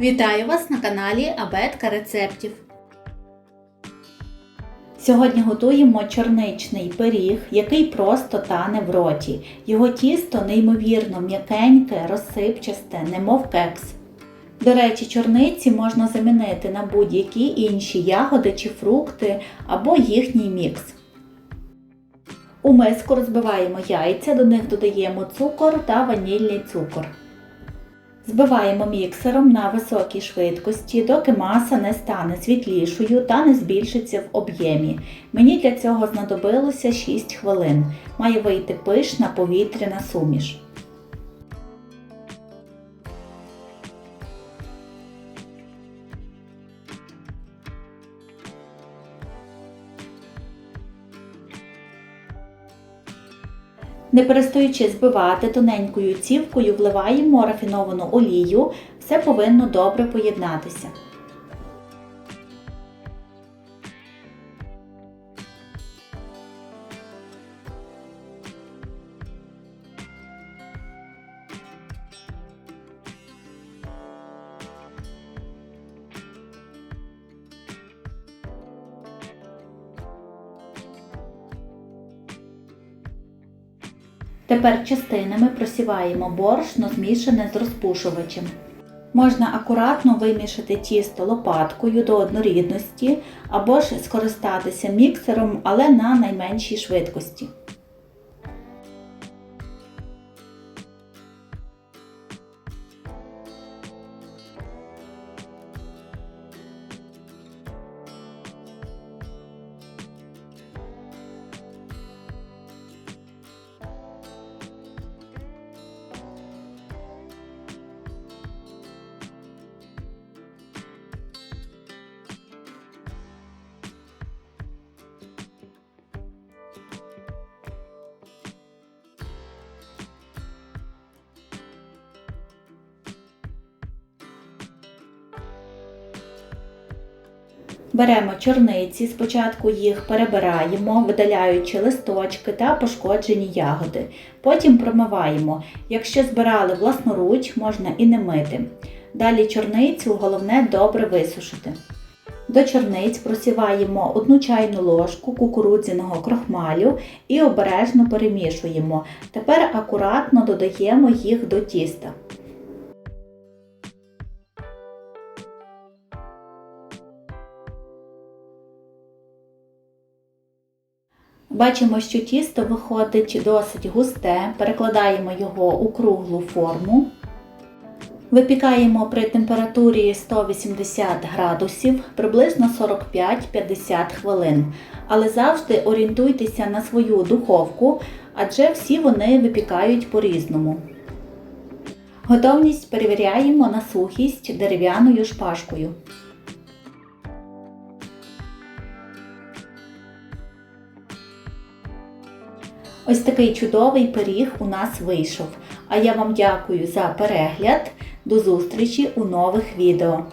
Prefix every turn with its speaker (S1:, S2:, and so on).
S1: Вітаю вас на каналі Абетка рецептів. Сьогодні готуємо чорничний пиріг, який просто тане в роті. Його тісто неймовірно м'якеньке, розсипчасте, немов кекс. До речі, чорниці можна замінити на будь-які інші ягоди чи фрукти або їхній мікс. У миску розбиваємо яйця, до них додаємо цукор та ванільний цукор. Збиваємо міксером на високій швидкості, доки маса не стане світлішою та не збільшиться в об'ємі. Мені для цього знадобилося 6 хвилин. Має вийти пишна повітряна суміш. Не перестаючи збивати тоненькою цівкою, вливаємо рафіновану олію, все повинно добре поєднатися. Тепер частинами просіваємо борошно, змішане з розпушувачем. Можна акуратно вимішати тісто лопаткою до однорідності або ж скористатися міксером, але на найменшій швидкості. Беремо чорниці, спочатку їх перебираємо, видаляючи листочки та пошкоджені ягоди. Потім промиваємо. Якщо збирали власноруч, можна і не мити. Далі чорницю головне добре висушити. До чорниць просіваємо 1 чайну ложку кукурудзяного крохмалю і обережно перемішуємо. Тепер акуратно додаємо їх до тіста. Бачимо, що тісто виходить досить густе, перекладаємо його у круглу форму. Випікаємо при температурі 180 градусів приблизно 45-50 хвилин. Але завжди орієнтуйтеся на свою духовку, адже всі вони випікають по-різному. Готовність перевіряємо на сухість дерев'яною шпажкою. Ось такий чудовий пиріг у нас вийшов. А я вам дякую за перегляд. До зустрічі у нових відео.